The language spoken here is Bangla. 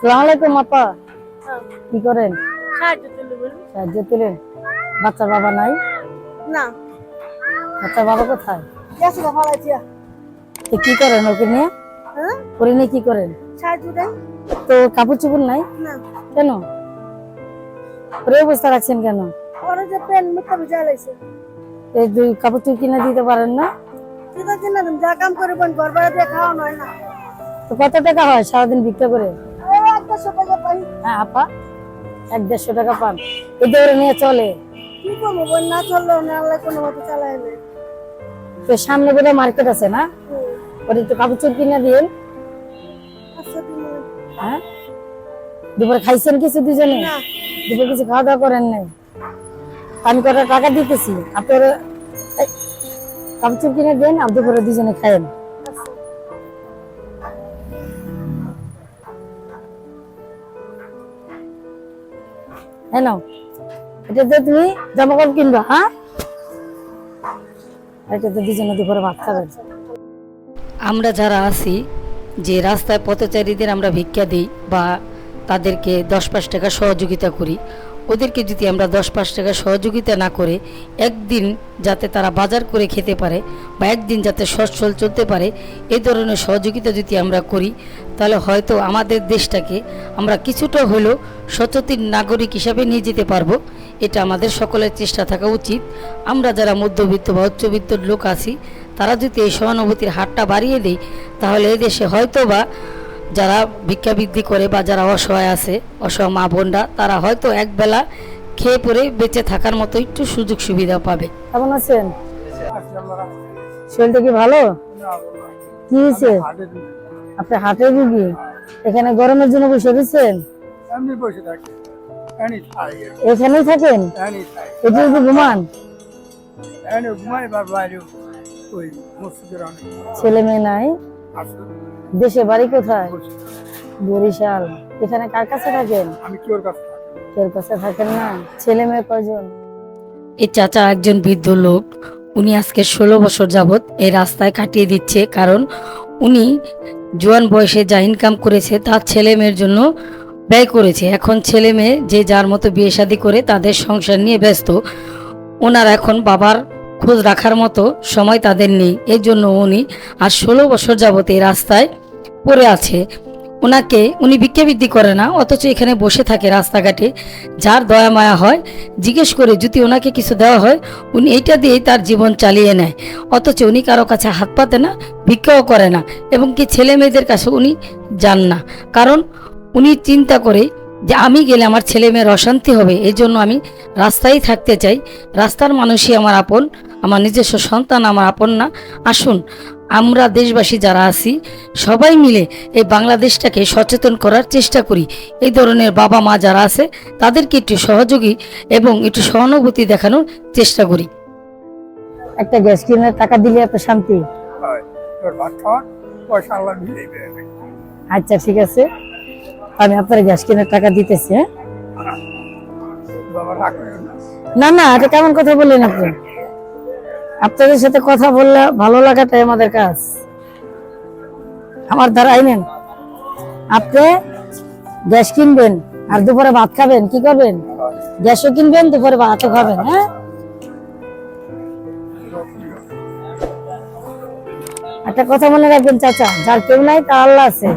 সালাম আলাইকুম আপা কি করেন? সাহায্য তুলে তুলেন। বাচ্চার বাবা নাই? না। বাচ্চার বাবা কোথায়? কি করেন ওকে নিয়ে? হ্যাঁ? ওরে নিয়ে কি করেন? তো কাপড় চোপড় নাই কেন? ওরে অবস্থা রাখছেন কেন? এই দুই কাপড় চোপড় কিনে দিতে পারেন না? ঠিক আছে না তুমি যা কাম করে ঘর ভাড়া দিয়ে খাওয়া নয় না। তো কত টাকা হয় সারাদিন ভিক্ষা করে? ছোটো যে পাই হ্যাঁ আপা এক দেড়শো টাকা পান। এতে ওরে নিয়ে চলে। কি করব বোন না চললেও না আল্লাহ কোনো মতো চালায় না তো সামনে বোধহয় মার্কেট আছে না? ওরে একটু কাপড় চোপড় কিনে দিন আচ্ছা হ্যাঁ? দুপুরে খাইছেন কিছু দুজনে? দুপুরে কিছু খাওয়া দাওয়া করেন নাই? আমি কটা টাকা দিতেছি। আপনার কাপড় কিনে দেন আর দুপুরে দুজনে খায়েন। হ্যাঁ এটা দিয়ে তুমি জামা কাপড় কিনবা হ্যাঁ? এটা তো দুজনে দুপুরে ভাত খাবে আমরা যারা আছি, যে রাস্তায় পথচারীদের আমরা ভিক্ষা দিই বা তাদেরকে দশ পাঁচ টাকা সহযোগিতা করি ওদেরকে যদি আমরা দশ পাঁচ টাকা সহযোগিতা না করে একদিন যাতে তারা বাজার করে খেতে পারে বা একদিন যাতে সচ্ছল চলতে পারে, এ ধরনের সহযোগিতা যদি আমরা করি, তাহলে হয়তো আমাদের দেশটাকে আমরা কিছুটা হলেও সচেতন নাগরিক হিসাবে নিয়ে যেতে পারব। এটা আমাদের সকলের চেষ্টা থাকা উচিত। আমরা যারা মধ্যবিত্ত বা উচ্চবিত্ত লোক আছি, তারা যদি এই সহানুভূতির হারটা বাড়িয়ে দেয়, তাহলে এদেশে হয়তো বা যারা ভিক্ষাবৃদ্ধি করে বা যারা অসহায় আছে অসহায় মা বোনরা তারা হয়তো একবেলা খেয়ে পরে বেঁচে থাকার মতো একটু সুযোগ সুবিধা পাবে। কেমন আছেন? শরীরটা কি ভালো? কি হয়েছে? আপনি হাটের রুগী? এখানে গরমের জন্য বসে রয়েছেন? এমনি বসে থাকি। এনি খাই এখানেই থাকেন? এটি কি ঘুমান? ছেলে মেয়ে নাই? দেশে বাড়ি কোথায়? বরিশাল। এখানে কার কাছে থাকেন? আমি কি ওর কাছে? কেউ কাছে থাকেন না? ছেলে মেয়ে কয়জন? এই চাচা একজন বৃদ্ধ লোক। উনি আজকে ষোলো বছর যাবত এই রাস্তায় কাটিয়ে দিচ্ছে কারণ উনি জোয়ান বয়সে যা ইনকাম করেছে তার ছেলে মেয়ের জন্য ব্যয় করেছে। এখন ছেলে মেয়ে যে যার মতো বিয়ে শাদী করে তাদের সংসার নিয়ে ব্যস্ত। ওনার এখন বাবার খোঁজ রাখার মতো সময় তাদের নেই। এর জন্য উনি আর ষোলো বছর যাবত এই রাস্তায় পড়ে আছে। ওনাকে উনি ভিক্ষাবৃদ্ধি করে না, অথচ এখানে বসে থাকে রাস্তাঘাটে। যার দয়া মায়া হয়, জিজ্ঞেস করে যদি ওনাকে কিছু দেওয়া হয়, উনি এইটা দিয়েই তার জীবন চালিয়ে নেয়। অথচ উনি কারও কাছে হাত পাতে না, ভিক্ষাও করে না, এবং কি ছেলে মেয়েদের কাছে উনি যান না। কারণ উনি চিন্তা করে যে আমি গেলে আমার ছেলে মেয়ের অশান্তি হবে এই জন্য আমি রাস্তায় থাকতে চাই। রাস্তার মানুষই আমার আপন আমার নিজস্ব সন্তান আমার আপন না। আসুন আমরা দেশবাসী যারা আছি সবাই মিলে এই বাংলাদেশটাকে সচেতন করার চেষ্টা করি। এই ধরনের বাবা মা যারা আছে তাদেরকে একটু সহযোগী এবং একটু সহানুভূতি দেখানোর চেষ্টা করি। একটা গ্যাস কিনার টাকা দিলে একটা শান্তি? হয় আচ্ছা ঠিক আছে। আমি আপনার গ্যাস কেনার টাকা দিতেছি হ্যাঁ? না না, এটা কেমন কথা বললেন আপনি? আপনাদের সাথে কথা বললে ভালো লাগাটাই আমাদের কাজ। আমার দ্বারা আইনেন আপনি গ্যাস কিনবেন আর দুপুরে ভাত খাবেন, কি করবেন? গ্যাসও কিনবেন, দুপুরে ভাতও খাবেন হ্যাঁ? একটা কথা মনে রাখবেন, চাচা, যার কেউ নাই তা আল্লাহ আছে।